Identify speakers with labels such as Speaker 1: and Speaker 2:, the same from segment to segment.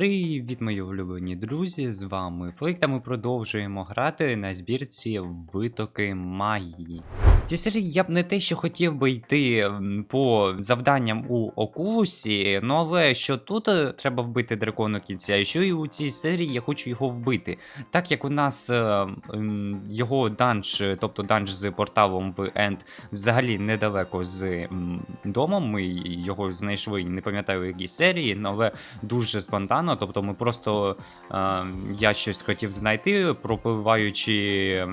Speaker 1: Привіт, мої улюблені друзі! З вами Флик, та ми продовжуємо грати на збірці витоки магії. В цій серії я б не те, що хотів би йти по завданням у Окулусі, ну але що тут е, треба вбити дракону кінця, і що і у цій серії я хочу його вбити. Так як у нас е, його данж, е, тобто данж з порталом в Енд, взагалі недалеко з м, домом, ми його знайшли, не пам'ятаю в якій серії, ну, але дуже спонтанно. Тобто, ми просто е, я щось хотів знайти, пропливаючи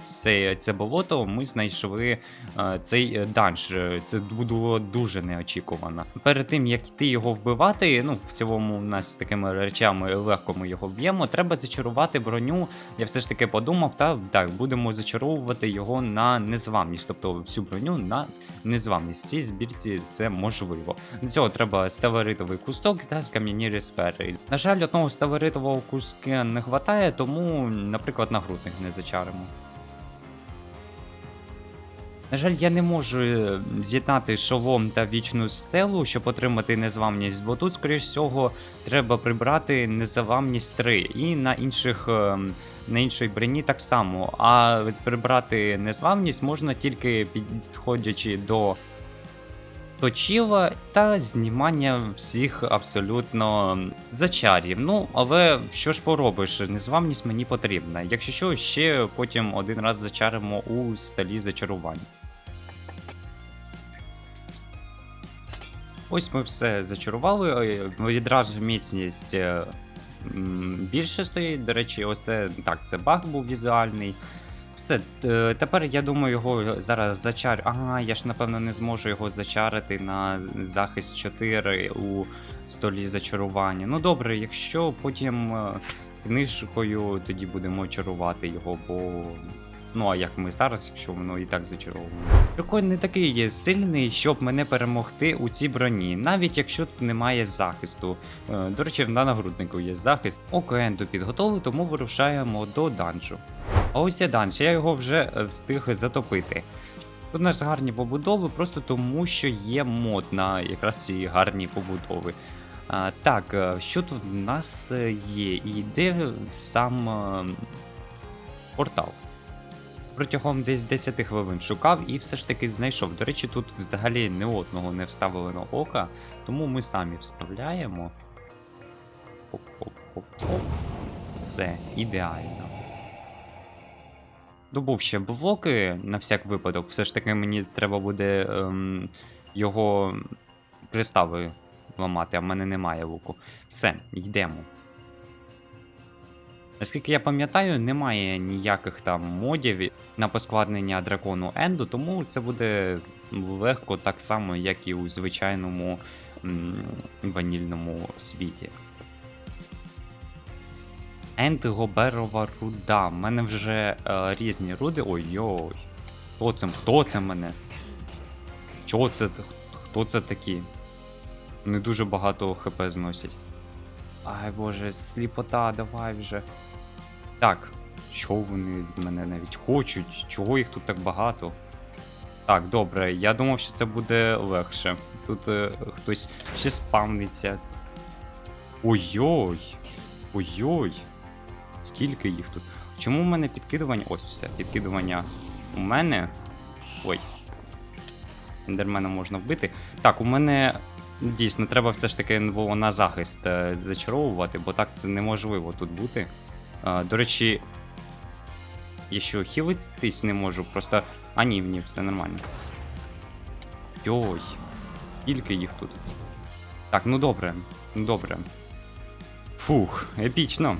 Speaker 1: це, це болото, ми знайшли е, цей е, данж. Це було дуже неочікувано. Перед тим як йти його вбивати, ну в цілому у нас такими речами легко ми його вб'ємо. Треба зачарувати броню. Я все ж таки подумав, та так будемо зачаровувати його на незламність, тобто всю броню на незламність. В цій збірці це можливо. Для цього треба стелеритовий кусток та скам'янілі сфери. На жаль, одного стелеритового куска не вистачає, тому, наприклад, нагрудник не зачаримо. На жаль, я не можу е, з'єднати шолом та вічну стелу, щоб отримати незламність, бо тут, скоріш всього, треба прибрати незламність 3. І на інших ем, на іншій броні так само. А прибрати незламність можна тільки підходячи до точила та знімання всіх абсолютно зачарів. Ну, але що ж поробиш, незламність мені потрібна. Якщо що, ще потім один раз зачаримо у столі зачарувань. Ось ми все зачарували. Відразу міцність е, більше стоїть. До речі, ось це так, це баг був візуальний. Все, е, тепер я думаю, його зараз зачар. Ага, я ж напевно не зможу його зачарити на захист 4 у столі зачарування. Ну добре, якщо потім е, книжкою тоді будемо чарувати його, бо. Ну, а як ми зараз, якщо воно і так зачаровано. Дракон не такий є сильний, щоб мене перемогти у цій броні, навіть якщо тут немає захисту. Е, До речі, на нагруднику є захист. Окенду підготовили, тому вирушаємо до данжу. А ось і данж, я його вже е, встиг затопити. Тут у нас гарні побудови, просто тому що є мод на якраз ці гарні побудови. А, так, е, що тут в нас е, є? І де сам е, портал? Протягом десь 10 хвилин шукав і все ж таки знайшов. До речі, тут взагалі не одного не вставлено ока, тому ми самі вставляємо. Оп-оп-оп-оп. Все, ідеально. Добув ще блоки на всяк випадок. Все ж таки мені треба буде ем, його кристали ламати, а в мене немає луку. Все, йдемо. Наскільки я пам'ятаю, немає ніяких там модів на поскладнення дракону Енду, тому це буде легко так само, як і у звичайному ванільному світі. Енд Гоберова руда. У мене вже е, різні руди. Ой-йой. Хто це? Хто це мене? Чого це? Хто це такі? Не дуже багато хп зносять. Ай боже, сліпота, давай вже. Так, що вони від мене навіть хочуть? Чого їх тут так багато? Так, добре, я думав, що це буде легше. Тут е, хтось ще спавниться. Ой-ой! Ой-ой! Скільки їх тут? Чому в мене підкидування? Ось все, підкидування у мене. Ой. Ендермена можна вбити. Так, у мене дійсно треба все ж таки на захист е, зачаровувати, бо так це неможливо тут бути. Е, до речі, я що, хілитись не можу, просто. А ні, ні, все нормально. Йой. Скільки їх тут? Так, ну добре, ну добре. Фух, епічно.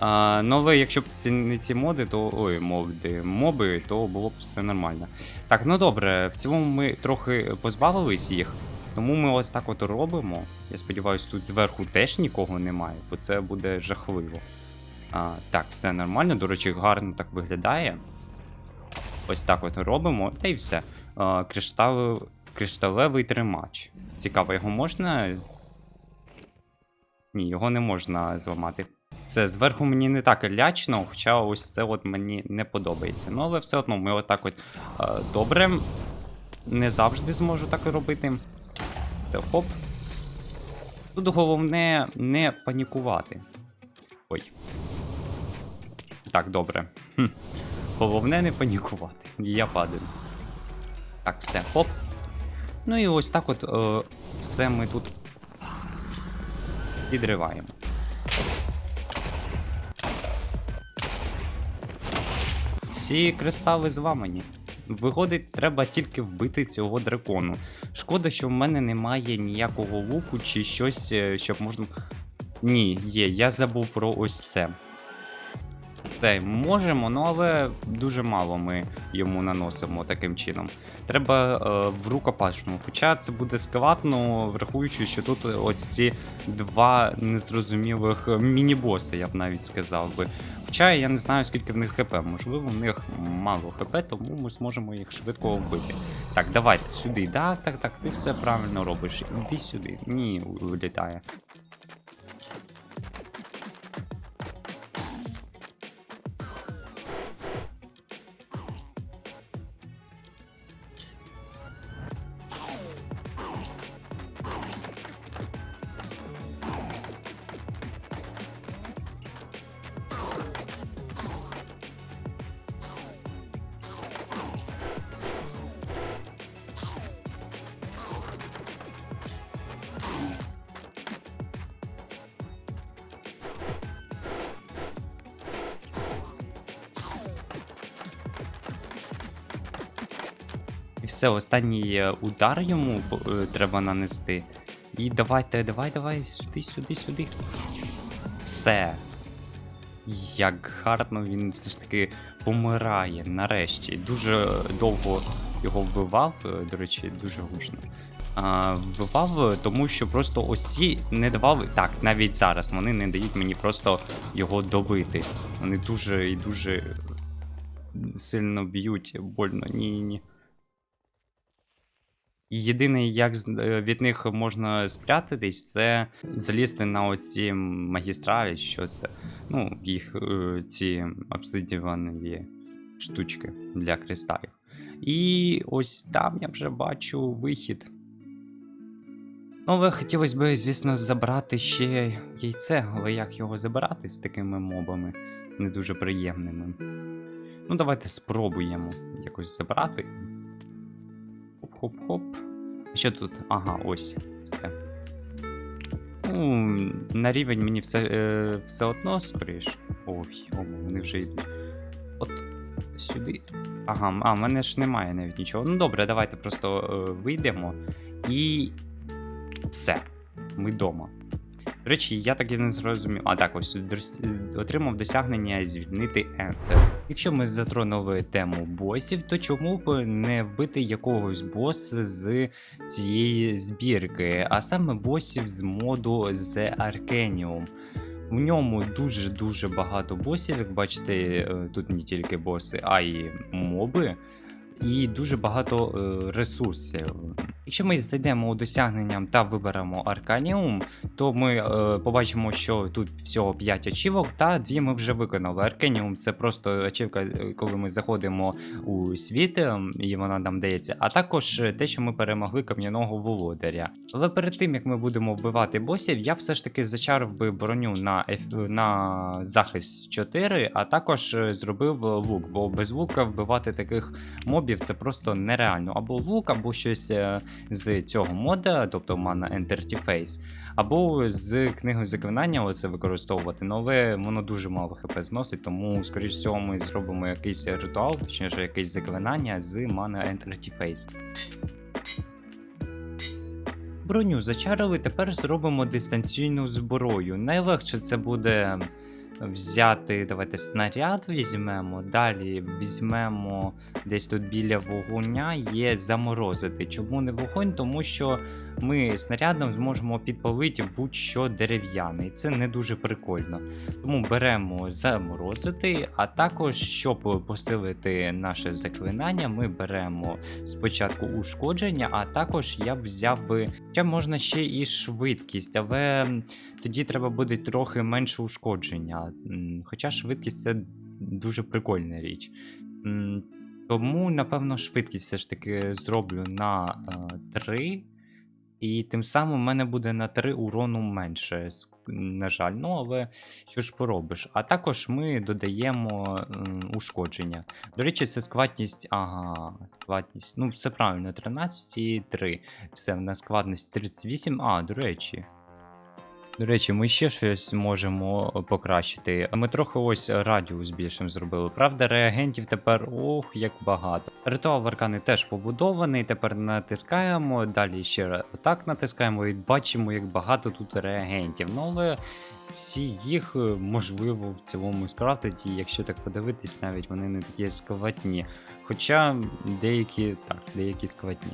Speaker 1: А, ну, але якщо б ці не ці моди, то. Ой, моди, моби, то було б все нормально. Так, ну добре, в цілому ми трохи позбавились їх. Тому ми ось так от робимо. Я сподіваюся, тут зверху теж нікого немає, бо це буде жахливо. А, так, все нормально. До речі, гарно так виглядає. Ось так от робимо, та й все. А, криштал... Кришталевий тримач. Цікаво, його можна. Ні, його не можна зламати. Це зверху мені не так лячно, хоча ось це от мені не подобається. Ну, але все одно ми отак от е, добре. Не завжди зможу так робити. Це хоп. Тут головне не панікувати. Ой. Так, добре. Хм. Головне не панікувати. Я падаю. Так, все, хоп. Ну і ось так от е, все ми тут підриваємо. Всі кристали зламані. Виходить, треба тільки вбити цього дракону. Шкода, що в мене немає ніякого луку чи щось, е, щоб можна. Ні, є, я забув про ось це. Це можемо, ну але дуже мало ми йому наносимо таким чином. Треба е, в рукопашну. Хоча це буде складно, врахуючи, що тут ось ці два незрозумілих міні-боси, я б навіть сказав би. Хоча я не знаю, скільки в них хп. Можливо, в них мало хп, тому ми зможемо їх швидко вбити. Так, давайте сюди. Так, так, так, ти все правильно робиш. Іди сюди. Ні, улітає. І все, останній е, удар йому е, треба нанести. І давайте, давай, давай, сюди, сюди, сюди. Все. Як гарно він все ж таки помирає нарешті. Дуже довго його вбивав, е, до речі, дуже гучно. А, вбивав, тому що просто ось ці не давали. Так, навіть зараз вони не дають мені просто його добити. Вони дуже і дуже сильно б'ють, больно. Ні, ні. Єдине, як е, від них можна спрятатись, це залізти на оці магістралі, що це. Ну, їх е, ці обсидіанові штучки для кристалів. І ось там я вже бачу вихід. Ну, але хотілося б, звісно, забрати ще яйце, але як його забирати з такими мобами не дуже приємними. Ну, давайте спробуємо якось забрати. Хоп-хоп-хоп. Що тут? Ага, ось. Все. Ну, на рівень мені все, е, все одно скоріш. Ой, о, вони вже йдуть. От сюди. Ага, а, в мене ж немає навіть нічого. Ну добре, давайте просто е, вийдемо. І. Все. Ми вдома. До речі, я так і не зрозумів. А так, ось отримав досягнення звільнити Enter. Якщо ми затронули тему босів, то чому б не вбити якогось боса з цієї збірки, а саме босів з моду The Arcanium. В ньому дуже-дуже багато босів, як бачите, е, тут не тільки боси, а й моби. І дуже багато е, ресурсів. Якщо ми зайдемо у досягненням та виберемо Арканіум, то ми е, побачимо, що тут всього 5 ачівок, та 2 ми вже виконали. Арканіум це просто ачівка, е, коли ми заходимо у світ, е, і вона нам дається, а також е, те, що ми перемогли кам'яного володаря. Але перед тим як ми будемо вбивати босів, я все ж таки зачарив би броню на, на захист 4, а також зробив лук, бо без лука вбивати таких мобів це просто нереально. Або лук, або щось е, з цього мода, тобто Mana Interface, або з книги заклинання оце використовувати, ну, але воно дуже мало хп зносить, тому, скоріш всього, ми зробимо якийсь ритуал, точніше, якесь заклинання з Mana Interface. Броню зачарили, тепер зробимо дистанційну зброю. Найлегше це буде взяти, давайте снаряд візьмемо. Далі візьмемо десь тут біля вогоня є заморозити. Чому не вогонь? Тому що ми снарядом зможемо підпалити будь-що дерев'яне, і це не дуже прикольно. Тому беремо заморозити, а також, щоб посилити наше заклинання, ми беремо спочатку ушкодження, а також я б взяв би. Ще можна ще і швидкість, але тоді треба буде трохи менше ушкодження. Хоча швидкість це дуже прикольна річ. Тому, напевно, швидкість все ж таки зроблю на 3. І тим самим в мене буде на 3 урону менше, на жаль. Ну, але що ж поробиш. А також ми додаємо ушкодження. До речі, це складність. Ага, складність. Ну, все правильно, 13 і 3. Все, в нас складність 38. А, до речі. До речі, ми ще щось можемо е, покращити. Ми трохи ось радіус більшим зробили. Правда, реагентів тепер ох, як багато. Ритуал аркани теж побудований. Тепер натискаємо, далі ще раз так натискаємо і бачимо, як багато тут реагентів. Ну але всі їх е, можливо в цілому скрафтити, і якщо так подивитись, навіть вони не такі складні. Хоча деякі так, деякі складні.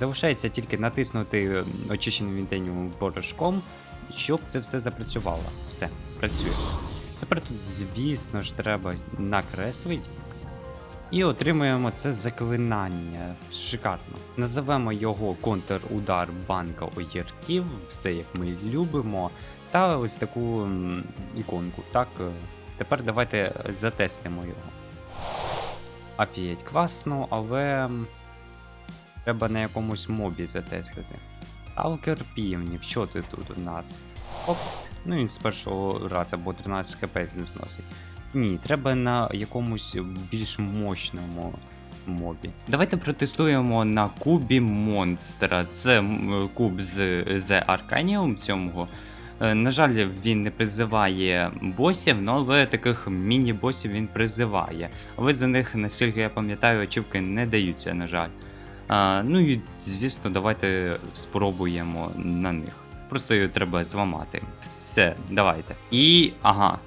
Speaker 1: Залишається тільки натиснути м, очищеним вінтеніум порошком, щоб це все запрацювало. Все, працює. Тепер тут, звісно ж, треба накреслити. І отримуємо це заклинання. Шикарно. Називемо його контрудар банка огірків, все як ми любимо. Та ось таку іконку. Так, е, тепер давайте затестимо його. Афієть класно, але. Треба на якомусь мобі затестити. Алкер півнів, що ти тут у нас? Оп. Ну він з першого разу, бо 13 хп він зносить. Ні, треба на якомусь більш мощному мобі. Давайте протестуємо на кубі монстра. Це куб з The Arcanium цьому. Е, На жаль, він не призиває босів, ну, але таких міні-босів він призиває. Але за них, наскільки я пам'ятаю, очівки не даються, на жаль. А, ну і звісно, давайте спробуємо на них. Просто її треба зламати. Все, давайте. І. ага.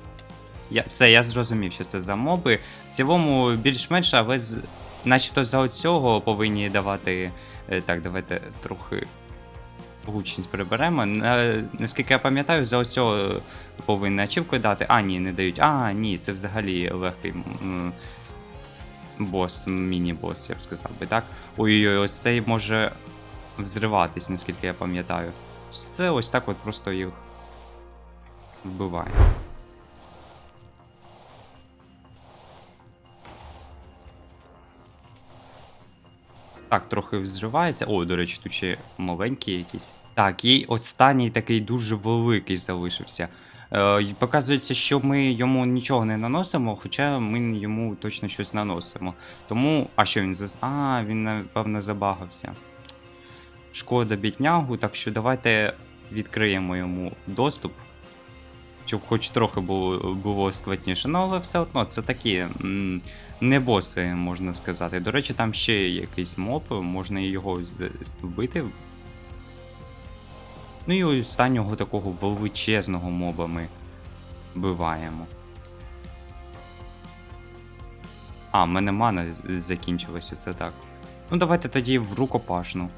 Speaker 1: Я, все, я зрозумів, що це за моби. В цілому більш-менш, але з, начебто за оцього повинні давати. е, Так, давайте трохи гучність приберемо. На, наскільки я пам'ятаю, за оцього повинні ачівку дати. А, ні, не дають. А, ні, це взагалі легкий. Бос, міні-бос, я б сказав би, так? Ой-ой-ой, ось цей може взриватись, наскільки я пам'ятаю. Це ось так от просто їх вбиває. Так, трохи взривається. О, до речі, тут ще маленький якийсь. Так, і останній такий дуже великий залишився. Е, показується, що ми йому нічого не наносимо, хоча ми йому точно щось наносимо. Тому. А що він за. А, він напевно забагався. Шкода біднягу, так що давайте відкриємо йому доступ. Щоб хоч трохи було, було складніше. Ну, але все одно це такі не боси, можна сказати. До речі, там ще є якийсь моб, можна його вбити. Ну і останнього такого величезного моба ми вбиваємо. А, в мене мана закінчилась, оце так. Ну давайте тоді в рукопашну.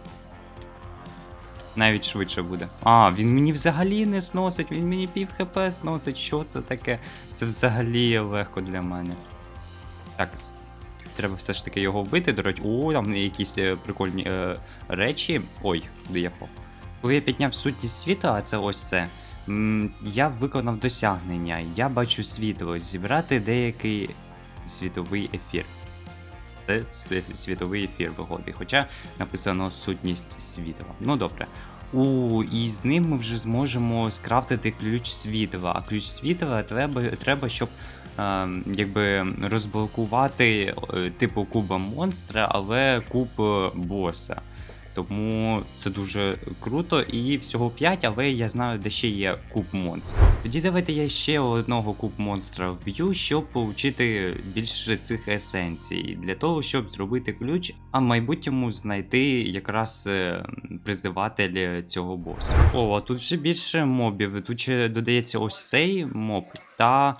Speaker 1: Навіть швидше буде. А, він мені взагалі не зносить, він мені пів хп зносить. Що це таке? Це взагалі легко для мене. Так, треба все ж таки його вбити. До речі, о, там якісь е, прикольні е, речі. Ой, де я по. Коли я підняв сутність світу, а це ось це. Я виконав досягнення. Я бачу світло, зібрати деякий світовий ефір. Це світовий ефір виходить, хоча написано сутність світла. Ну добре. У, і з ним ми вже зможемо скрафтити ключ світла. А ключ світла треба, треба щоб е, якби розблокувати е, типу куба монстра, але куб е, боса. Тому це дуже круто. І всього 5, але я знаю, де ще є куб монстра. Тоді давайте я ще одного куб монстра вб'ю, щоб отримати більше цих есенцій, для того, щоб зробити ключ, а в майбутньому знайти якраз е, призиватель цього боса. О, а тут вже більше мобів. Тут ще додається ось цей моб та.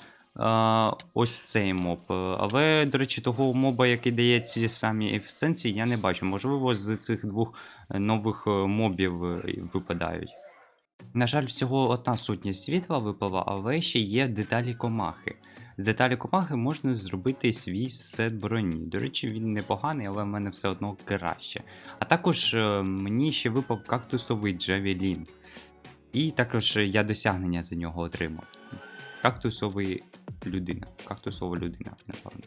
Speaker 1: Ось цей моб. Але, до речі, того моба, який дає ці самі есенції, я не бачу. Можливо, з цих двох е, нових е, мобів е, випадають. На жаль, всього одна сутня світла випала, але ще є деталі комахи. З деталі комахи можна зробити свій сет броні. До речі, він непоганий, але в мене все одно краще. А також мені ще випав кактусовий Джавелін. І також я досягнення за нього отримав. Кактусовий людина. Кактусова людина, напевно.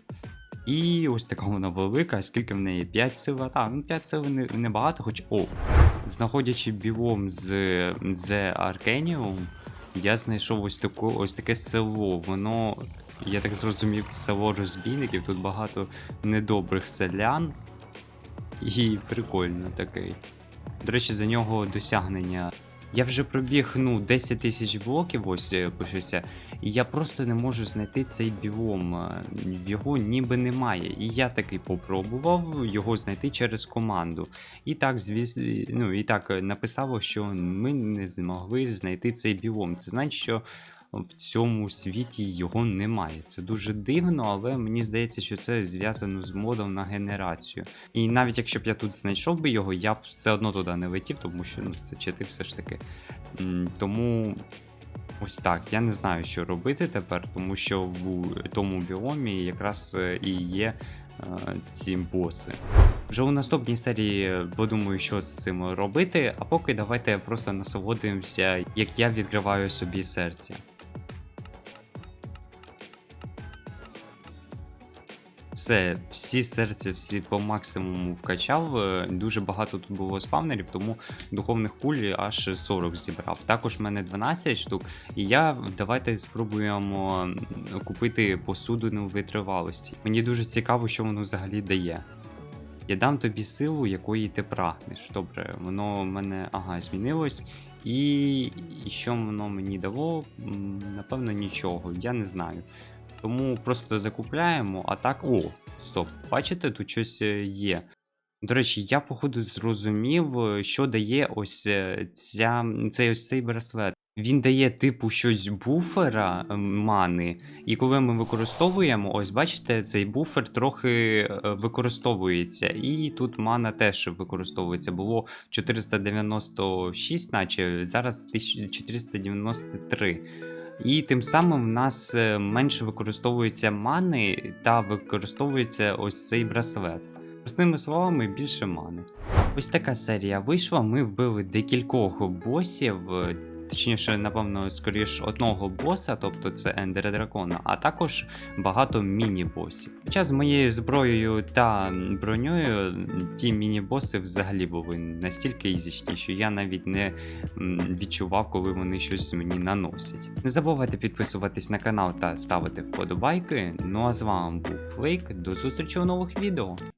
Speaker 1: І ось така вона велика, скільки в неї 5 сил. Так, ну 5 сил не, небагато, хоч. О! Знаходячи білом з The Arcanium, я знайшов ось таку, ось таке село. Воно, я так зрозумів, село розбійників. Тут багато недобрих селян. І прикольно такий. До речі, за нього досягнення. Я вже пробіг ну, 10 тисяч блоків, ось е, пишеться, і я просто не можу знайти цей біом. е, Його ніби немає. І я таки попробував його знайти через команду. І так, звісно, ну, і так е, написало, що ми не змогли знайти цей біом. Це значить, що в цьому світі його немає. Це дуже дивно, але мені здається, що це зв'язано з модом на генерацію. І навіть якщо б я тут знайшов би його, я б все одно туди не летів, тому що ну, це чити все ж таки. Тому. Ось так, я не знаю, що робити тепер, тому що в тому біомі якраз е, і є е, ці боси. Вже у наступній серії подумаю, що з цим робити, а поки давайте просто насолодимося, як я відкриваю собі серце. Все, всі серця, всі по максимуму вкачав. е, Дуже багато тут було спавнерів, тому духовних куль аж 40 зібрав. Також в мене 12 штук, і я давайте спробуємо купити посудину витривалості. Мені дуже цікаво, що воно взагалі дає. Я дам тобі силу, якої ти прагнеш. Добре, воно в мене ага, змінилось. І що воно мені дало? Напевно, нічого, я не знаю. Тому просто закупляємо, а так. О, стоп, бачите, тут щось е, є. До речі, я, походу, зрозумів, е, що дає ось е, ця, цей ось цей браслет. Він дає типу щось буфера мани, і коли ми використовуємо, ось бачите, цей буфер трохи використовується. І тут мана теж використовується. Було 496, наче зараз 1493. І тим самим в нас е, менше використовується мани та використовується ось цей браслет. Простими словами, більше мани. Ось така серія вийшла. Ми вбили декількох босів. Точніше, напевно, скоріш одного боса, тобто це Ендер Дракона, а також багато міні-босів. Хоча з моєю зброєю та броньою ті міні-боси взагалі були настільки ізічні, що я навіть не відчував, коли вони щось мені наносять. Не забувайте підписуватись на канал та ставити вподобайки. Ну а з вами був Флейк. До зустрічі у нових відео.